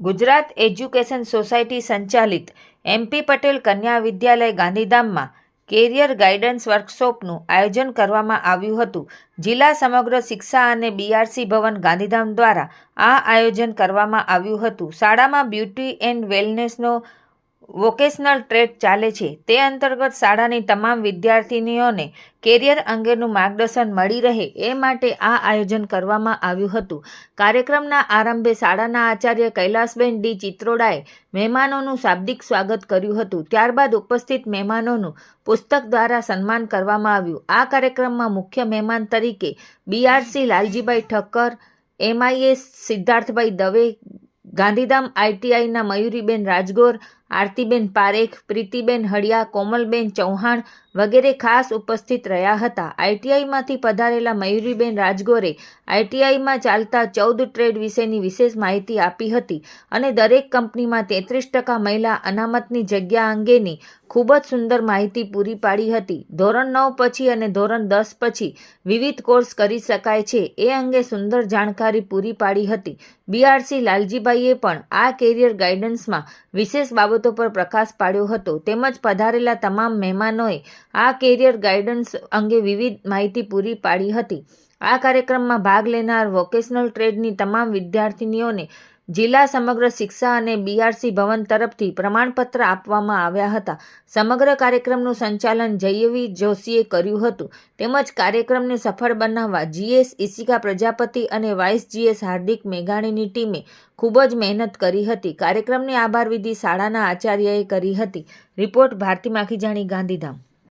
Gujarat education society સંચાલિત MP Patel કન્યા વિદ્યાલય ગાંધીધામમાં કેરિયર ગાઈડન્સ વર્કશોપનું આયોજન કરવામાં આવ્યું હતું. જિલ્લા સમગ્ર શિક્ષા અને બીઆરસી ભવન ગાંધીધામ દ્વારા આ આયોજન કરવામાં આવ્યું હતું. શાળામાં બ્યુટી એન્ડ વેલનેસનો વોકેશનલ ટ્રેડ ચાલે છે. તે અંતર્ગત શાળાની તમામ વિદ્યાર્થિનીઓને કેરિયર અંગેનું માર્ગદર્શન મળી રહે એ માટે આ આયોજન કરવામાં આવ્યું હતું. કાર્યક્રમના આરંભે શાળાના આચાર્ય કૈલાસબેન ડી ચિત્રોડાએ મહેમાનોનું શાબ્દિક સ્વાગત કર્યું હતું. ત્યારબાદ ઉપસ્થિત મહેમાનોનું પુસ્તક દ્વારા સન્માન કરવામાં આવ્યું. આ કાર્યક્રમમાં મુખ્ય મહેમાન તરીકે બીઆરસી લાલજીભાઈ ઠક્કર એમઆઈએસ સિદ્ધાર્થભાઈ દવે, ગાંધીધામ આઈટીઆઈના મયુરીબેન રાજગોર આરતીબેન પારેખ, પ્રીતિબેન હળિયા, કોમલબેન ચૌહાણ વગેરે ખાસ ઉપસ્થિત રહ્યા હતા. આઈટીઆઈમાંથી પધારેલા મયુરીબેન રાજગોરે આઈટીઆઈમાં ચાલતા ચૌદ ટ્રેડ વિશેની વિશેષ માહિતી આપી હતી અને દરેક કંપનીમાં તેત્રીસ ટકા મહિલા અનામતની જગ્યા અંગેની ખૂબ જ સુંદર માહિતી પૂરી પાડી હતી. ધોરણ નવ પછી અને ધોરણ દસ પછી વિવિધ કોર્સ કરી શકાય છે. એ અંગે સુંદર જાણકારી પૂરી પાડી હતી. બીઆરસી લાલજીભાઈએ પણ આ કેરિયર ગાઈડન્સમાં વિશેષ બાબતો પર પ્રકાશ પાડ્યો હતો. તેમજ પધારેલા તમામ મહેમાનોએ આ કેરિયર ગાઈડન્સ અંગે વિવિધ માહિતી પૂરી પાડી હતી. આ કાર્યક્રમમાં ભાગ લેનાર વોકેશનલ ટ્રેડની તમામ વિદ્યાર્થિનીઓને જિલ્લા સમગ્ર શિક્ષા અને બીઆરસી ભવન તરફથી પ્રમાણપત્ર આપવામાં આવ્યા હતા. સમગ્ર કાર્યક્રમનું સંચાલન જયવી જોશીએ કર્યું હતું. તેમજ કાર્યક્રમને સફળ બનાવવા જીએસ ઈશિકા પ્રજાપતિ અને વાઇસ જીએસ હાર્દિક મેઘાણીની ટીમે ખૂબ જ મહેનત કરી હતી. કાર્યક્રમની આભાર વિધિ શાળાના આચાર્યએ કરી હતી. રિપોર્ટ ભારતી માખીજાણી ગાંધીધામ.